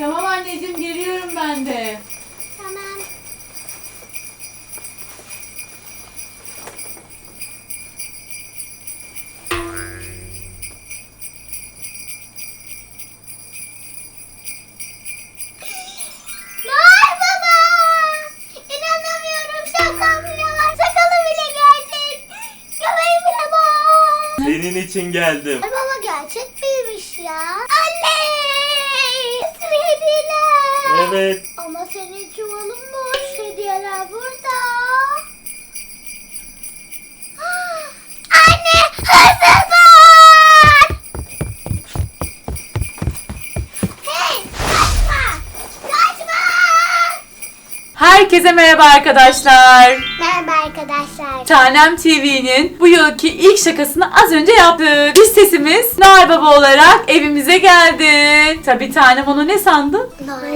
Tamam anneciğim geliyorum ben de. Tamam. Noel Baba! İnanamıyorum şakam bile var. Sakalı bile gerçek. Göbeği bile var. Senin için geldim. Ay baba gerçek miymiş ya? Evet. Ama senin çuvalın boş. Hediyeler burada. Ah! Anne! Hırsız var! Hey! Kaçma! Kaçma! Herkese merhaba arkadaşlar. Merhaba arkadaşlar. Tanem TV'nin bu yılki ilk şakasını az önce yaptık. Biz sesimiz Noel Baba olarak evimize geldi. Tabii Tanem onu ne sandın?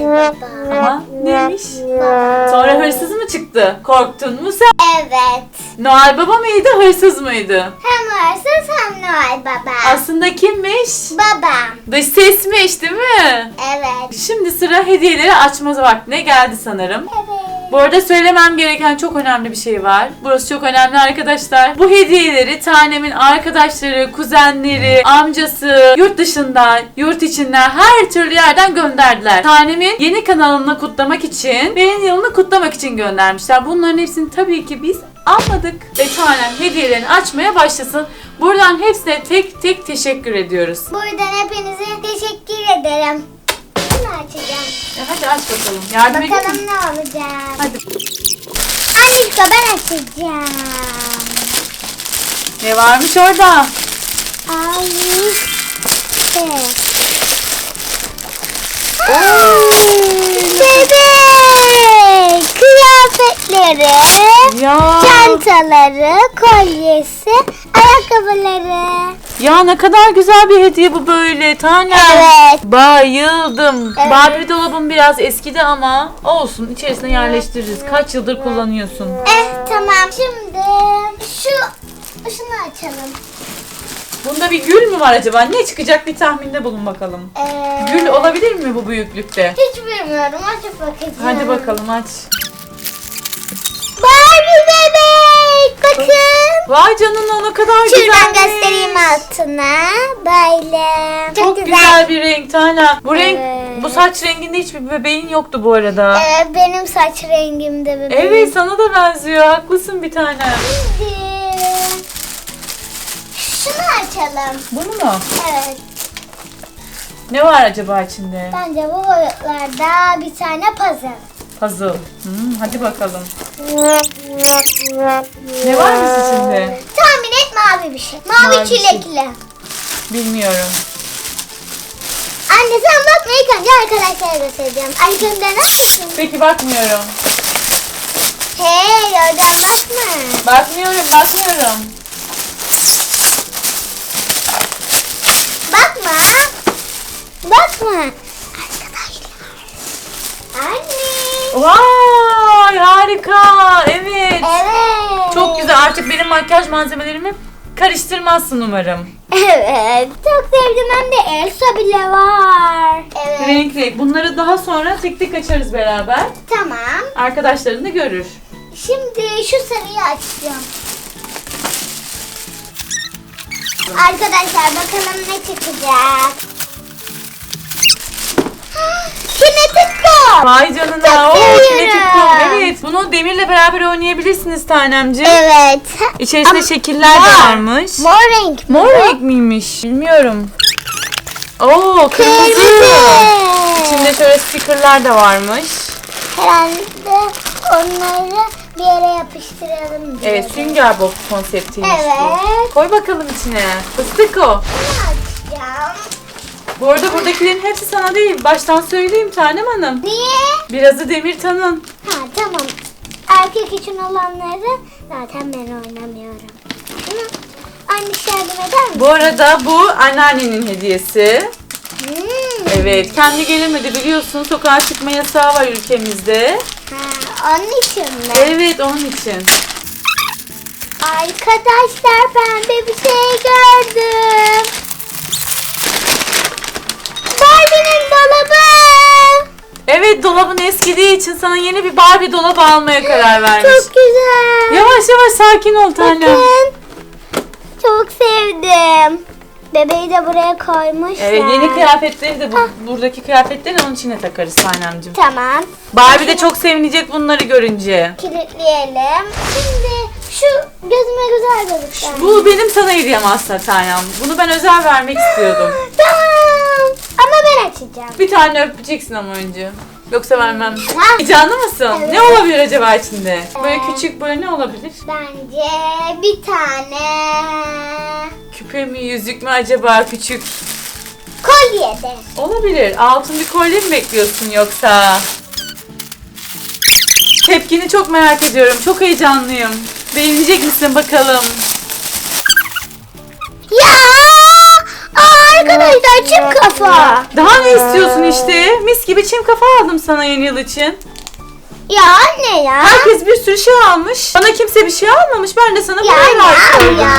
Baba. Ama neymiş? Baba. Sonra hırsız mı çıktı? Korktun mu sen? Evet. Noel Baba mıydı, hırsız mıydı? Hem hırsız hem Noel Baba. Aslında kimmiş? Babam. Dış sesmiş değil mi? Evet. Şimdi sıra hediyeleri açma vaktine geldi sanırım. Evet. Bu arada söylemem gereken çok önemli bir şey var. Burası çok önemli arkadaşlar. Bu hediyeleri Tanem'in arkadaşları, kuzenleri, amcası, yurt dışından, yurt içinden her türlü yerden gönderdiler. Tanem'in yeni kanalını kutlamak için, benim yılını kutlamak için göndermişler. Bunların hepsini tabii ki biz almadık. Ve Tanem hediyelerini açmaya başlasın. Buradan hepsine tek tek teşekkür ediyoruz. Buradan hepinize teşekkür ederim. Bunu açacağım. E hadi aç bakalım. Yardım mi? Bakalım ne olacak. Hadi. Anneşko ben açacağım. Ne varmış orada? Ay. işte. Bebek. Kıyafetleri. Ya. Çantaları, kolyesi, ayakkabıları. Ya ne kadar güzel bir hediye bu böyle tanem. Evet. Bayıldım. Evet. Barbie dolabım biraz eskidi ama olsun içerisine yerleştiririz. Kaç yıldır kullanıyorsun? Eh tamam. Şimdi şu şunu açalım. Bunda bir gül mü var acaba? Ne çıkacak bir tahminde bulun bakalım. Ee, Gül olabilir mi bu büyüklükte? Hiç bilmiyorum. Açıp bakacağım. Hadi bakalım aç. Bakın. Vay canına ne kadar güzel. Şuradan göstereyim altına. Böyle. Çok güzel. bir renk tanem. Bu renk Evet. bu saç renginde hiçbir bebeğin yoktu bu arada. Ee, benim saç rengimde bebeğim. Evet sana da benziyor. Haklısın bir tanem. Şimdi şunu açalım. Bunu mu? Evet. Ne var acaba içinde? Bence bu boyutlarda bir tane puzzle. Puzzle. Hmm, hadi bakalım. Ne varmış içinde? Tahmin et mavi bir şey. Mavi, Mavi şey. çilekli. Bilmiyorum. Anne sen bakma ilk önce arkadaşlara göstereceğim. Ay gönder mısın? Peki bakmıyorum. Hey oradan bakma. Bakmıyorum, bakmıyorum. Bakma. Bakma. Arkadaşlar. Anne. Vay harika. Evet. Evet. Çok güzel. Artık benim makyaj malzemelerimi karıştırmazsın umarım. Evet. Çok sevdim hem de Elsa bile var. Evet. Renk renk. Bunları daha sonra tek tek açarız beraber. Tamam. Arkadaşların da görür. Şimdi şu sarıyı açacağım. Arkadaşlar bakalım ne çıkacak. Top. Vay canına. Çok Oo, seviyorum. kinetik kum. Evet. Bunu demirle beraber oynayabilirsiniz tanemciğim. Evet. İçerisinde şekiller de Mor. varmış. Mor renk. Mor renk miymiş? Bilmiyorum. Oo kırmızı. İçinde şöyle stickerlar da varmış. Herhalde onları bir yere yapıştıralım diye. Evet sünger bob konseptiymiş Evet. bu. Koy bakalım içine. Fıstık o. Bunu açacağım. Bu arada buradakilerin hepsi sana değil. Baştan söyleyeyim Tanem Hanım. Niye? Birazı Demir Tan'ın. Ha tamam. Erkek için olanları zaten ben oynamıyorum. Ama anne yardım eder mi? Bu arada bu anneannenin hediyesi. Hmm. Evet kendi gelemedi biliyorsun. Sokağa çıkma yasağı var ülkemizde. Ha, onun için mi? Evet onun için. Arkadaşlar pembe bir şey gördüm. Barbie'nin dolabı. Barbie dolabın eskidiği için sana yeni bir Barbie dolabı almaya karar vermiş. Çok güzel. Yavaş yavaş sakin ol tanem. Bakın. Çok sevdim. Bebeği de buraya koymuşlar. Evet yeni kıyafetleri de bu, buradaki kıyafetleri onun içine takarız tanemcim. Tamam. Barbie de çok sevinecek bunları görünce. Kilitleyelim. Şimdi şu gözüme güzel gözüktü. Bu benim sana hediyem aslında tanem. Bunu ben özel vermek istiyordum. Tamam. Açacağım. Bir tane öpeceksin ama önce. Yoksa vermem. Heyecanlı mısın? Evet. Ne olabilir acaba içinde? Böyle Ee. küçük böyle ne olabilir? Bence bir tane Küpe mi yüzük mü acaba küçük? kolye de. Olabilir. Altın bir kolye mi bekliyorsun yoksa? Tepkini çok merak ediyorum. Çok heyecanlıyım. Beğenecek misin bakalım? Ya! Çim kafa. Daha ne istiyorsun işte? Mis gibi çim kafa aldım sana yeni yıl için. Ya anne ya. Herkes bir sürü şey almış. Bana kimse bir şey almamış. Ben de sana Ya buraya oldum. ya.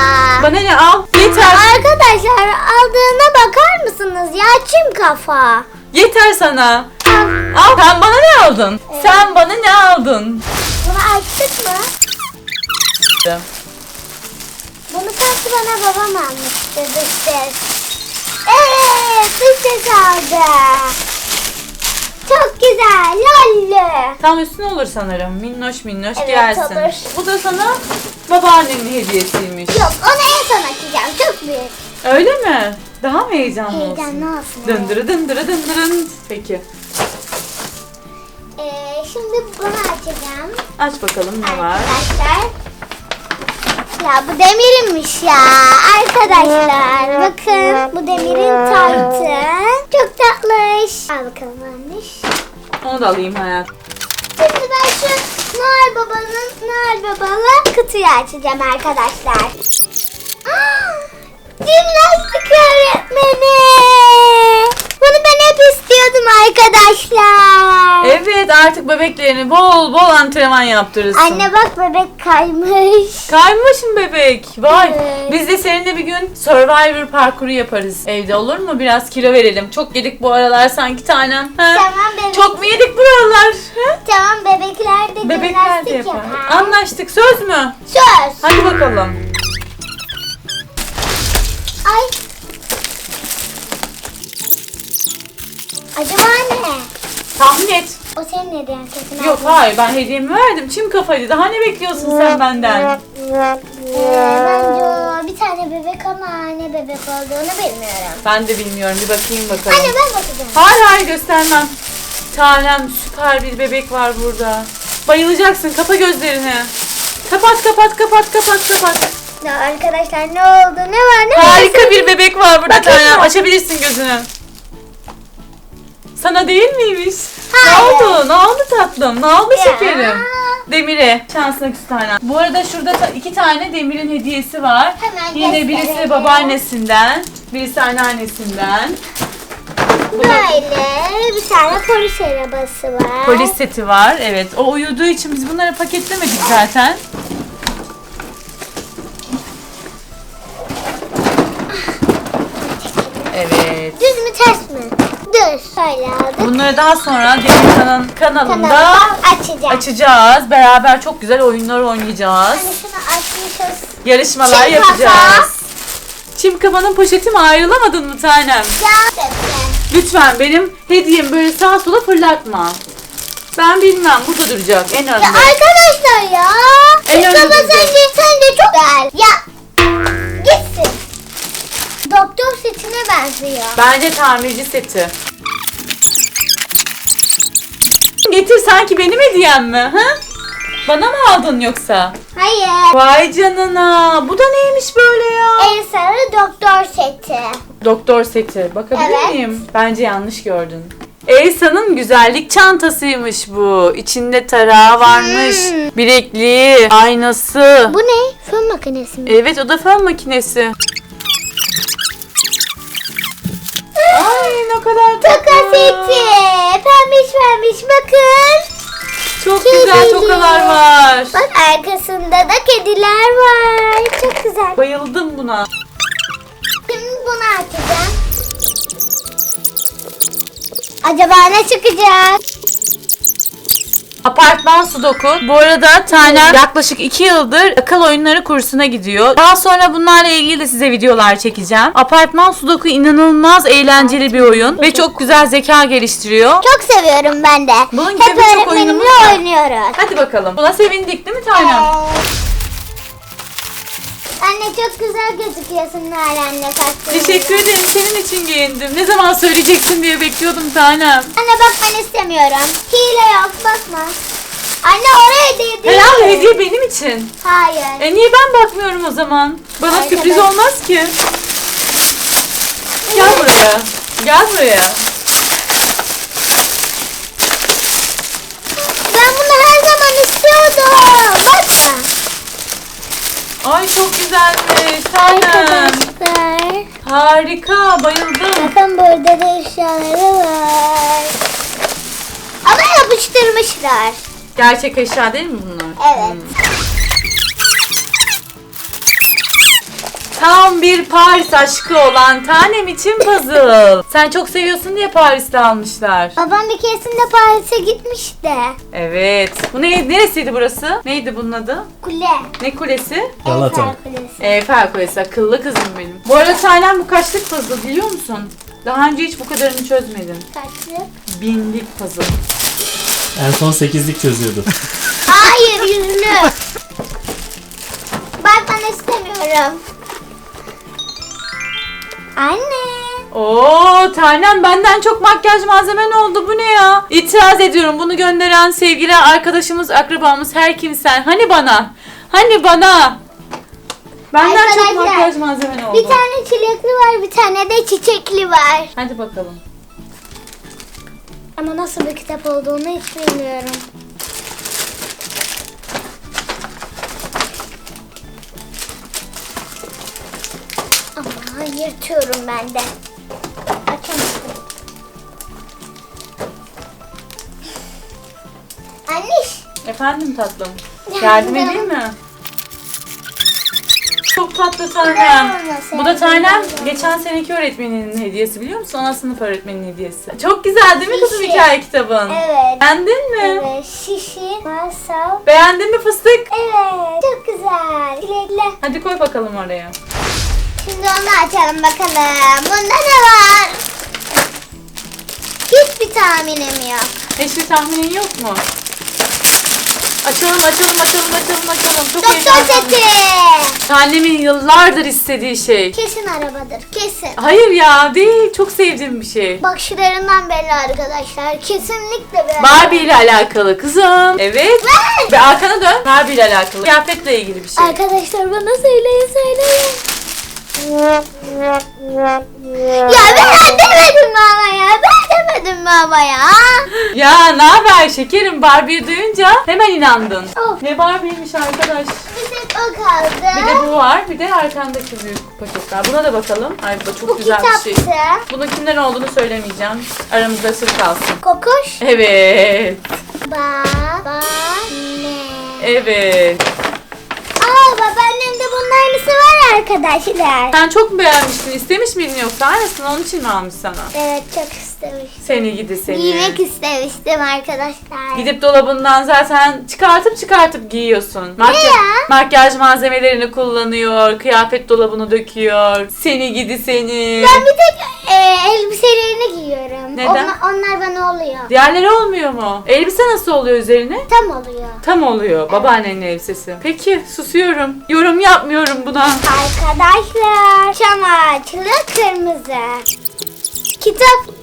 Bana ne al? Yeter. Arkadaşlar aldığına bakar mısınız ya çim kafa. Yeter sana. Al. Sen bana ne aldın? Sen bana ne aldın? Bunu açtık mı? Bunu sanki bana babam almıştı dış ses. Evet dış ses aldı. Çok güzel lollu. Tam üstüne olur sanırım. Minnoş minnoş Evet, gelsin. olur. Bu da sana babaannemin hediyesiymiş. Yok onu en son açacağım çok büyük. Öyle mi? Daha mı heyecanlı olsun? Heyecanlı olsun. evet. Dındırı dındırı dındırın. Peki. Ee, şimdi bunu açacağım. Aç bakalım ne var. Arkadaşlar. Ya bu demirinmiş ya. Arkadaşlar bakın bu demirin taytı. Çok tatlış. Al bakalım anneş. Onu da alayım hayat. Şimdi ben şu Noel Baba'nın Noel Babalı kutuyu açacağım arkadaşlar. Ah, Jimnastik öğretmeni. İstiyordum arkadaşlar. Evet artık bebeklerini bol bol antrenman yaptırırsın. Anne bak bebek kaymış. Kaymışım bebek. Vay. Evet. Biz de seninle bir gün Survivor parkuru yaparız. Evde olur mu? Biraz kilo verelim. Çok yedik bu aralar sanki tanem. Ha? Tamam bebek. Çok mu yedik buralar? Ha? Tamam bebekler de Bebekler de yapar. Anlaştık. Söz mü? Söz. Hadi bakalım. Acaba ne? Tahmin et. O senin hediyen kesin. Yok hayır ben hediyemi verdim. Çim kafaydı. Daha ne bekliyorsun sen benden? Ee, bence o bir tane bebek ama ne bebek olduğunu bilmiyorum. Ben de bilmiyorum. Bir bakayım bakalım. Anne ben bakacağım. Hayır hayır göstermem. Tanem süper bir bebek var burada. Bayılacaksın. Kapa gözlerini. Kapat kapat kapat kapat kapat. Ya arkadaşlar ne oldu? Ne var? Ne var? Harika bir bebek var burada tanem. Açabilirsin gözünü. Sana değil miymiş? Hayır. Ne oldu? Ne oldu tatlım? Ne oldu şekerim? Demir'e. Şansına tanem. Bu arada şurada ta- iki tane Demir'in hediyesi var. Hemen Yine birisi gösterelim. babaannesinden, birisi anneannesinden. Böyle bir tane polis arabası var. Polis seti var. Evet. O uyuduğu için biz bunları paketlemedik zaten. Evet. Düz mü ters mi? Düz. Şöyle aldık. Bunları daha sonra Demirkan'ın kanalında Kanalı açacağım. açacağız. Beraber çok güzel oyunlar oynayacağız. Hani şunu açmışız. Yarışmalar Çim yapacağız. kafa. Çim kafanın poşeti mi ayrılamadın mı tanem? Ya. Lütfen benim hediyemi böyle sağa sola fırlatma. Ben bilmem burada duracak en Ya önde. arkadaşlar ya. En Baba önde sence, duracak. sence çok güzel. Ya gitsin. Doktor setine benziyor. Bence tamirci seti. Getir sanki benim hediyem mi? Ha? Bana mı aldın yoksa? Hayır. Vay canına. Bu da neymiş böyle ya? En sarı doktor seti. Doktor seti. Bakabilir Evet. miyim? Bence yanlış gördün. Elsa'nın güzellik çantasıymış bu. İçinde tarağı varmış. Hmm. Bilekliği, aynası. Bu ne? Fön makinesi mi? Evet o da fön makinesi. Ay ne kadar Toka tatlı. seti. Pembiş pembiş bakın. Çok Kedili. güzel tokalar var. Bak arkasında da kediler var. Çok güzel. Bayıldım buna. Şimdi bunu açacağım. Acaba ne çıkacak? Apartman Sudoku. Bu arada Tanem yaklaşık 2 yıldır akıl oyunları kursuna gidiyor. Daha sonra bunlarla ilgili de size videolar çekeceğim. Apartman Sudoku inanılmaz eğlenceli bir oyun ve çok güzel zeka geliştiriyor. Çok seviyorum ben de. Bunun gibi Hep birçok öğretmenimle oyunumuz var. oynuyoruz. Hadi bakalım. Buna sevindik değil mi Tanem? Anne çok güzel gözüküyorsun Naren'le saçlarında. Teşekkür ederim. Senin için giyindim. Ne zaman söyleyeceksin diye bekliyordum Tanem. Anne bakmanı istemiyorum. Hile yok bakma. Anne oraya değil. Herhalde hediye benim için. Hayır. E niye ben bakmıyorum o zaman? Bana Arkadaş- sürpriz olmaz ki. Gel buraya. Gel buraya. Ben bunu her zaman istiyordum. Bakma. Ay çok güzelmiş. Tanem. Arkadaşlar. Harika. Bayıldım. Bakın burada da eşyaları var. Ama yapıştırmışlar. Gerçek eşya değil mi bunlar? Evet. Hmm. Tam bir Paris aşkı olan tanem için puzzle. Sen çok seviyorsun diye Paris'te almışlar. Babam bir keresinde Paris'e gitmişti. Evet. Bu ne, neresiydi burası? Neydi bunun adı? Kule. Ne kulesi? Galata. Eiffel Kulesi. Eyfel Kulesi. Akıllı kızım benim. Bu arada Taylan bu kaçlık puzzle biliyor musun? Daha önce hiç bu kadarını çözmedim. Kaçlık? Binlik puzzle. En son 8'lik çözüyordu. Hayır yüzlü. Bakmanı istemiyorum. Anne. Oo Tanem benden çok makyaj malzemen oldu. Bu ne ya? İtiraz ediyorum. Bunu gönderen sevgili arkadaşımız, akrabamız her kimsen. Hani bana? Hani bana? Benden çok Arkadaşlar, makyaj malzemen oldu. Bir tane çilekli var, bir tane de çiçekli var. Hadi bakalım. Ama nasıl bir kitap olduğunu hiç bilmiyorum. Ama yırtıyorum ben de. Açamadım. Anneş. Efendim tatlım. Ya, Yardım ya. edeyim mi? Çok tatlı Tanem. Bu da Tanem geçen seneki öğretmeninin hediyesi biliyor musun? Ana sınıf öğretmeninin hediyesi. Çok güzel değil mi kızım Şişi. hikaye kitabın? Evet. Beğendin mi? Evet. Şişi, masal. Beğendin mi fıstık? Evet. Çok güzel. Çilekli. Hadi koy bakalım oraya. Şimdi onu açalım bakalım. Bunda ne var? Hiçbir tahminim yok. Hiçbir tahminin yok mu? Açalım açalım açalım açalım açalım. Çok Doktor heyecanlandım. seti. Annemin yıllardır istediği şey. Kesin arabadır. Kesin. Hayır ya değil. Çok sevdiğim bir şey. Bakışlarından belli arkadaşlar. Kesinlikle bir Barbie ile alakalı kızım. Evet. Ve arkana dön. Barbie ile alakalı. Kıyafetle ilgili bir şey. Arkadaşlar bana söyleyin söyleyin. Ya ben demedim ama ya? Ben demedim ama ya? Ya ne haber şekerim Barbie'yi duyunca hemen inandın. Of. Ne Barbie'ymiş arkadaş. Bir tek o kaldı. Bir de bu var. Bir de arkandaki büyük paketler. Buna da bakalım. Ay bu da çok Bu güzel bir şey. kitaptı. Bunun kimden olduğunu söylemeyeceğim. Aramızda sır kalsın. Kokuş. Evet. Ba ba ne? Evet. Aa babaannemde bunun aynısı var arkadaşlar. Sen çok mu beğenmiştin? İstemiş miydin yoksa aynısını onun için mi almış sana? Evet çok istemiştim. Seni gidi seni. Giymek istemiştim arkadaşlar. Gidip dolabından zaten çıkartıp çıkartıp giyiyorsun. Makyaj, ya? makyaj malzemelerini kullanıyor, kıyafet dolabını döküyor. Seni gidi seni. Ben bir tek e, elbiselerini giyiyorum. Neden? Onlar, onlar bana oluyor. Diğerleri olmuyor mu? Elbise nasıl oluyor üzerine? Tam oluyor. Tam oluyor babaannenin elbisesi. Peki susuyorum. Yorum yapmıyorum buna. Arkadaşlar çam ağaçlı kırmızı. Kitap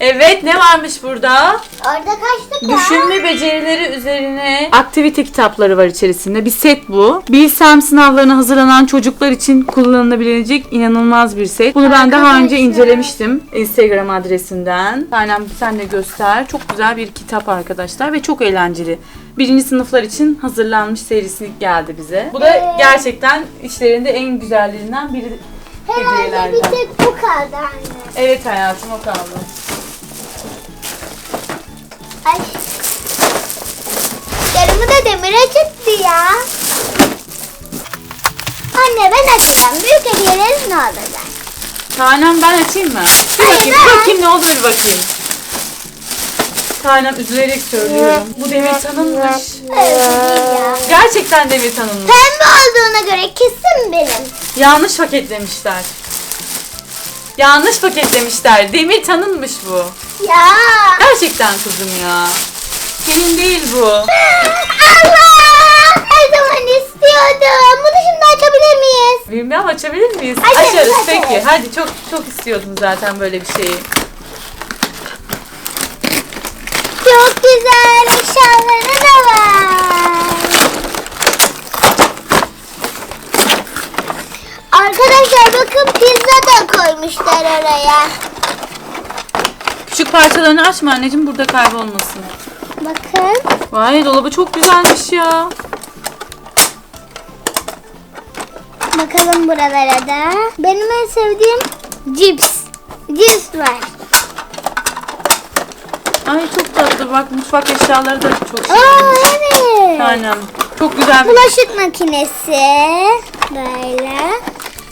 Evet ne varmış burada? orada kaçtık ya. Düşünme becerileri üzerine aktivite kitapları var içerisinde. Bir set bu. Bilsem sınavlarına hazırlanan çocuklar için kullanılabilecek inanılmaz bir set. Bunu ben daha önce Arkadaşlar. incelemiştim Instagram adresinden. Tanem sen de göster. Çok güzel bir kitap arkadaşlar ve çok eğlenceli. Birinci sınıflar için hazırlanmış serisi geldi bize. Bu da Evet. gerçekten işlerinde en güzellerinden biri Herhalde bir hediyelerden. tek bu kaldı anne. Evet hayatım o kaldı. Ay. Yarımı da demire çıktı ya. Anne ben açacağım. Büyük hediyeleri ne olacak? Tanem ben açayım mı? Bir Hayır, bakayım, ben- bakayım ne olur bir bakayım. Tanem üzülerek söylüyorum. Bu Demir Tanınmış. Evet ya. Gerçekten Demir Tanınmış. Pembe olduğuna göre kesin benim. Yanlış paketlemişler. Yanlış paketlemişler. Demir Tanınmış bu. Ya. Gerçekten kızım ya. Senin değil bu. Allah! Her zaman istiyordum. Bunu şimdi açabilir miyiz? Bilmem açabilir miyiz? Açarız, Açarız açarız. peki. Hadi çok çok istiyordun zaten böyle bir şeyi. Çok güzel eşyaları da var. Arkadaşlar bakın pizza da koymuşlar oraya. Küçük parçalarını açma anneciğim burada kaybolmasın. Bakın. Vay dolabı çok güzelmiş ya. Bakalım buralara da. Benim en sevdiğim cips. Cips var. Ay çok tatlı bak mutfak eşyaları da çok şey. Aa evet. Tanem. Çok güzel bir Bulaşık makinesi. Böyle.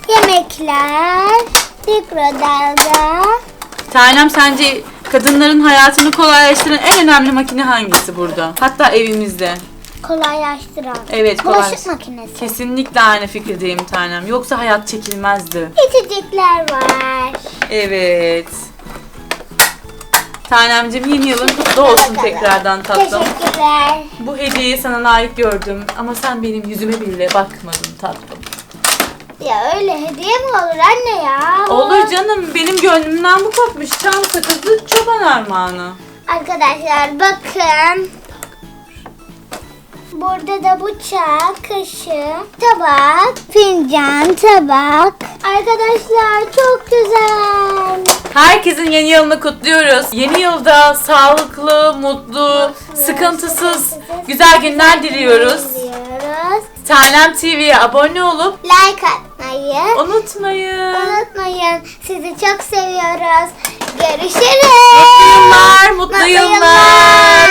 Yemekler. Mikrodalga. Tanem sence kadınların hayatını kolaylaştıran en önemli makine hangisi burada? Hatta evimizde. Kolaylaştıran. Evet kolay. Bulaşık makinesi. Kesinlikle aynı fikirdeyim tanem. Yoksa hayat çekilmezdi. İçecekler var. Evet. Tanemcim yeni yılın kutlu olsun tekrardan tatlım. Teşekkürler. Bu hediyeyi sana layık gördüm ama sen benim yüzüme bile bakmadın tatlım. Ya öyle hediye mi olur anne ya? Olur canım benim gönlümden bu kopmuş. Çam sakızlı çoban armağanı. Arkadaşlar bakın. Burada da bıçak, kaşık, tabak, fincan, tabak. Arkadaşlar çok güzel. Herkesin yeni yılını kutluyoruz. Yeni yılda sağlıklı, mutlu, sıkıntısız, güzel günler diliyoruz. Diliyoruz. Tanem TV'ye abone olup Like atmayı unutmayın. unutmayın. Sizi çok seviyoruz. Görüşürüz. Mutlu yıllar, mutlu Mutlu yıllar.